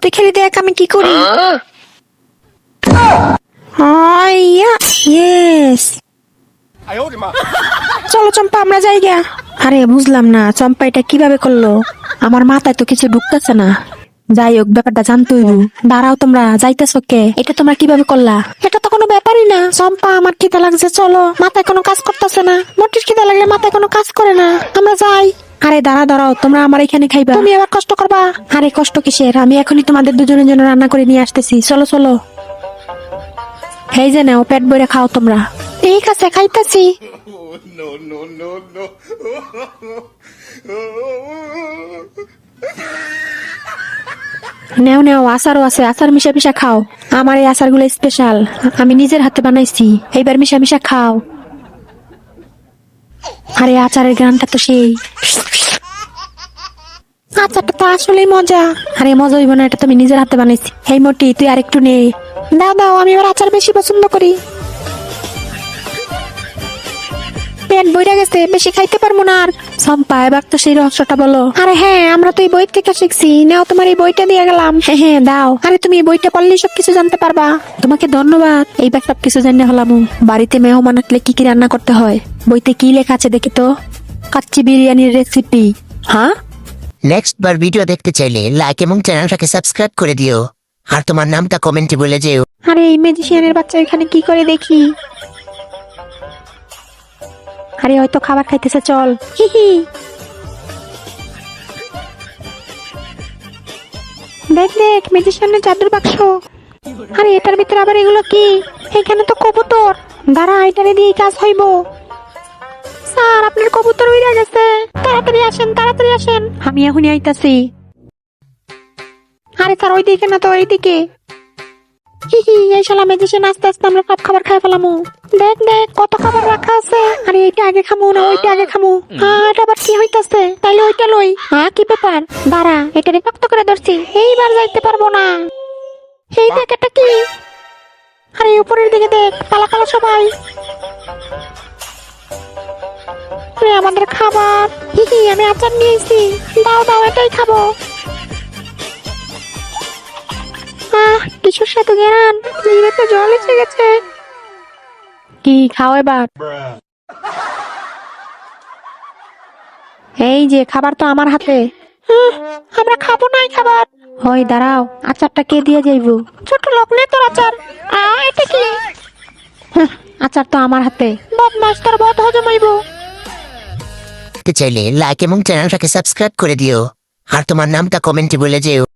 তুই খেলি দেখ আমি কি করি। চলো চম্পা, আমরা যাই গিয়া। আরে, বুঝলাম না, চম্পা এটা কীভাবে করল? আমার মাথায় তো কিছু ঢুকতেছে না। যাই হোক ব্যাপারটা জানতে হইব। দাঁড়াও তোমরা যাইতেছ কে? এটা তোমরা কীভাবে করলা? এটা তো কোনো ব্যাপারই না। চম্পা আমার খিদা লাগছে চলো। মাথায় কোনো কাজ করতেছে না। মোটির খিদা লাগলে মাথায় কোনো কাজ করে না। আমরা যাই। আরে দাঁড়া দাঁড়াও তোমরা আমার এখানে খাইবা। তুমি আবার কষ্ট করবা? আরে কষ্ট কিসের? আমি এখনই তোমাদের দুজনের জন্য রান্না করে নিয়ে আসতেছি। চলো চলো। এই যে নাও পেট বইরে খাও তোমরা। ঠিক আছে খাইতেছি। No, no, no. নেও নেও, আচারও আছে। আচার মিশা মিশা খাও। আমার এই আচারগুলো স্পেশাল আমি নিজের হাতে বানাইছি। এইবার মিশা মিশা খাও। আরে আচারের গানটা তো সেই। আচারটা তো আসলেই মজা। আরে মজা হইব না, এটা তো আমি নিজের হাতে বানাইছি। এই মোটি, তুই আরেকটু নে। দাও দাও, আমি এবার আচার বেশি পছন্দ করি। পেট বইরা গেছে বেশি খাইতে পারব না আর। সম্পা এবার তো সেই রহস্যটা বলো। আরে হ্যাঁ আমরা তো এই বই থেকে শিখছি। নাও তোমার এই বইটা দিয়ে গেলাম। হ্যাঁ হ্যাঁ দাও। আরে তুমি এই বইটা কিছু জানতে পারবা। তোমাকে ধন্যবাদ। এইবার জানিয়ে হলাম। বাড়িতে মেহমান আসলে কি কি রান্না করতে হয়? বইতে কি লেখা আছে দেখি তো? কাচ্চি বিরিয়ানির রেসিপি হ্যাঁ? নেক্সট বার ভিডিও দেখতে চাইলে লাইক এবং চ্যানেলটাকে সাবস্ক্রাইব করে দিও। আর তোমার নামটা কমেন্টে বলে যেও। আরে এই ম্যাজিশিয়ানের বাচ্চা এখানে কি করে দেখি? আরে, হয়তো খাবার খাইতেছে, চল। হি হি দেখ দেখ ম্যাজিশিয়ানের জাদুর বাক্স। আরে, এটার ভিতরে আবার এগুলো কি? এখানে তো কবুতর। দাঁড়া এটারে দিয়ে কাজ হইব। স্যার, আপনার কবুতর উইরা গেছে। তাড়াতাড়ি আসেন তাড়াতাড়ি আসেন। আমি এখনই আইতাছি। আরে, স্যার, ওইদিকে না তো এইদিকে হি হি এই শালা মেডিসিন আস্তে আস্তে আমরা সব খাবার খাই ফেলামু। দেখ দেখ কত খাবার রাখা আছে। আরে এইটা আগে খামু না ওইটা আগে খামু। হ্যাঁ এটা আবার কি হইতাছে? তাইলে ওইটা লই। হ্যাঁ কি ব্যাপার? দাঁড়া এটা শক্ত করে ধরছি। এইবার যাইতে পারব না। এই দেখ এটা কি? আরে উপরের দিকে দেখ পালা পালা সবাই। আরে আমাদের খাবার। হি হি আমি আচার নিয়েছি দাও দাও এটাই খাব। কিছুর সাথে জিভে জল এসে গেছে। কি খাও এবার? এই যে খাবার তো আমার হাতে। আহ, আমরা খাব নাই খাবার। হই দাঁড়াও আচারটা কে দিয়ে যাইব? ছোট লোক তোর আচার। আ এটা কি? আচার তো আমার হাতে। বদ হজম হইব। চাইলে লাইক এবং চ্যানেলটাকে সাবস্ক্রাইব করে দিও। আর তোমার নামটা কমেন্টে বলে যেও।